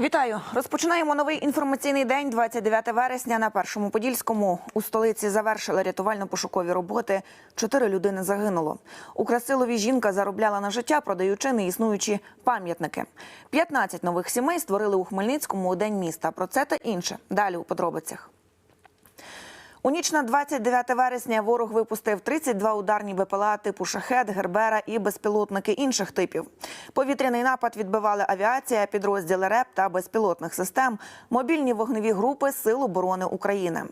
Вітаю! Розпочинаємо новий інформаційний день, 29 вересня. На першому подільському у столиці завершили рятувально-пошукові роботи. Чотири людини загинуло. У Красилові жінка заробляла на життя, продаючи неіснуючі пам'ятники. 15 нових сімей створили у Хмельницькому у день міста. Про це та інше далі у подробицях. У ніч на 29 вересня ворог випустив 32 ударні БПЛА типу «Шахет», «Гербера» і безпілотники інших типів. Повітряний напад відбивали авіація, підрозділи РЕП та безпілотних систем, мобільні вогневі групи Сил оборони України.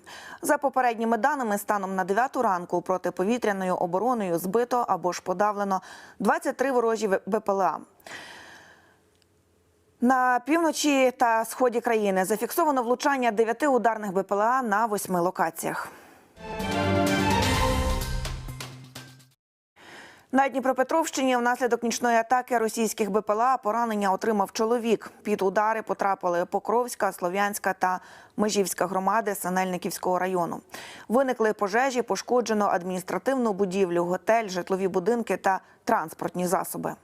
За попередніми даними, станом на 9 ранку протиповітряною обороною збито або ж подавлено 23 ворожі БПЛА. На півночі та сході країни зафіксовано влучання дев'яти ударних БПЛА на восьми локаціях. На Дніпропетровщині внаслідок нічної атаки російських БПЛА поранення отримав чоловік. Під удари потрапили Покровська, Слов'янська та Межівська громади Синельниківського району. Виникли пожежі, пошкоджено адміністративну будівлю, готель, житлові будинки та транспортні засоби.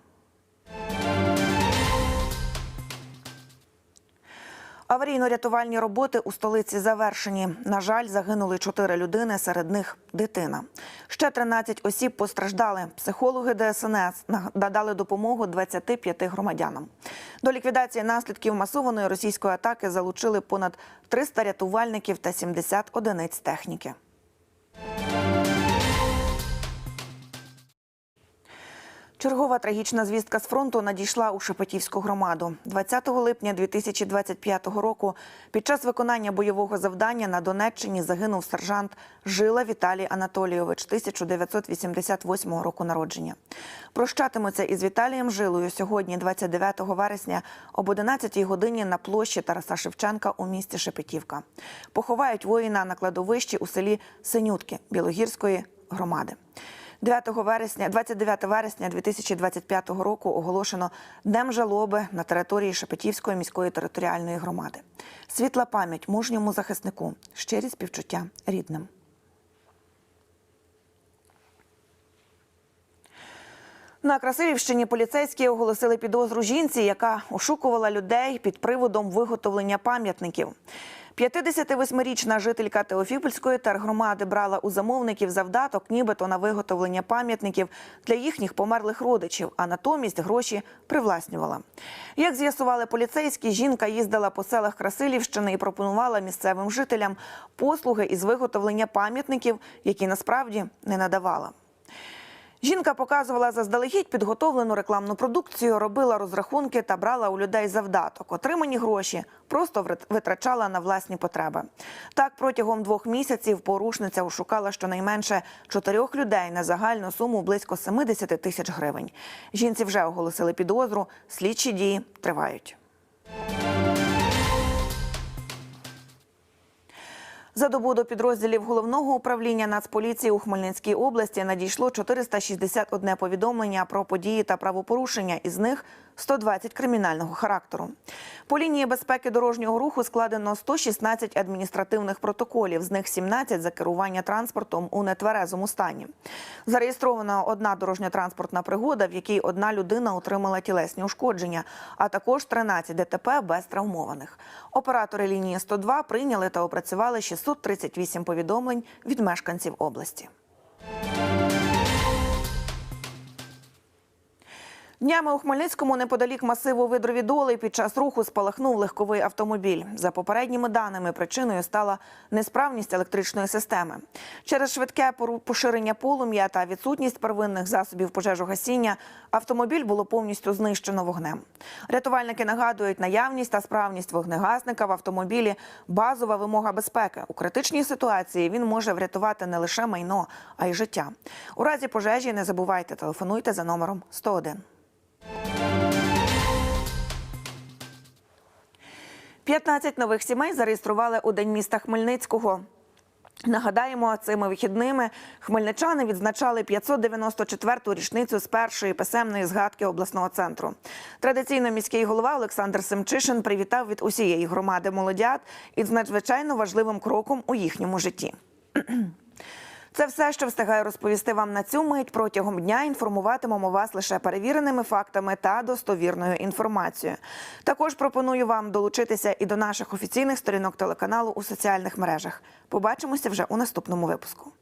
Аварійно-рятувальні роботи у столиці завершені. На жаль, загинули чотири людини, серед них дитина. Ще 13 осіб постраждали. Психологи ДСНС надали допомогу 25 громадянам. До ліквідації наслідків масованої російської атаки залучили понад 300 рятувальників та 70 одиниць техніки. Чергова трагічна звістка з фронту надійшла у Шепетівську громаду. 20 липня 2025 року під час виконання бойового завдання на Донеччині загинув сержант Жила Віталій Анатолійович 1988 року народження. Прощатимуться із Віталієм Жилою сьогодні, 29 вересня, об 11 годині на площі Тараса Шевченка у місті Шепетівка. Поховають воїна на кладовищі у селі Синютки Білогірської громади. 9 вересня, 29 вересня 2025 року оголошено Днем жалоби на території Шепетівської міської територіальної громади. Світла пам'ять мужньому захиснику, щирі співчуття рідним. На Красилівщині поліцейські оголосили підозру жінці, яка ошукувала людей під приводом виготовлення пам'ятників. 58-річна жителька Теофіпольської тергромади брала у замовників завдаток, нібито на виготовлення пам'ятників для їхніх померлих родичів, а натомість гроші привласнювала. Як з'ясували поліцейські, жінка їздила по селах Красилівщини і пропонувала місцевим жителям послуги із виготовлення пам'ятників, які насправді не надавала. Жінка показувала заздалегідь підготовлену рекламну продукцію, робила розрахунки та брала у людей завдаток. Отримані гроші просто витрачала на власні потреби. Так, протягом двох місяців порушниця ошукала щонайменше чотирьох людей на загальну суму близько 70 тисяч гривень. Жінці вже оголосили підозру. Слідчі дії тривають. За добу до підрозділів головного управління Нацполіції у Хмельницькій області надійшло 461 повідомлення про події та правопорушення, із них 120 кримінального характеру. По лінії безпеки дорожнього руху складено 116 адміністративних протоколів, з них 17 за керування транспортом у нетверезому стані. Зареєстрована одна дорожньо-транспортна пригода, в якій одна людина отримала тілесні ушкодження, а також 13 ДТП без травмованих. Оператори лінії 102 прийняли та опрацювали 638 повідомлень від мешканців області. Днями у Хмельницькому неподалік масиву видрові доли під час руху спалахнув легковий автомобіль. За попередніми даними, причиною стала несправність електричної системи. Через швидке поширення полум'я та відсутність первинних засобів пожежогасіння автомобіль було повністю знищено вогнем. Рятувальники нагадують, наявність та справність вогнегасника в автомобілі базова вимога безпеки. У критичній ситуації він може врятувати не лише майно, а й життя. У разі пожежі не забувайте телефонуйте за номером 101. 15 нових сімей зареєстрували у день міста Хмельницького. Нагадаємо, цими вихідними хмельничани відзначали 594-ту річницю з першої писемної згадки обласного центру. Традиційно міський голова Олександр Семчишин привітав від усієї громади молодят із надзвичайно важливим кроком у їхньому житті. Це все, що встигаю розповісти вам на цю мить. Протягом дня інформуватимемо вас лише перевіреними фактами та достовірною інформацією. Також пропоную вам долучитися і до наших офіційних сторінок телеканалу у соціальних мережах. Побачимося вже у наступному випуску.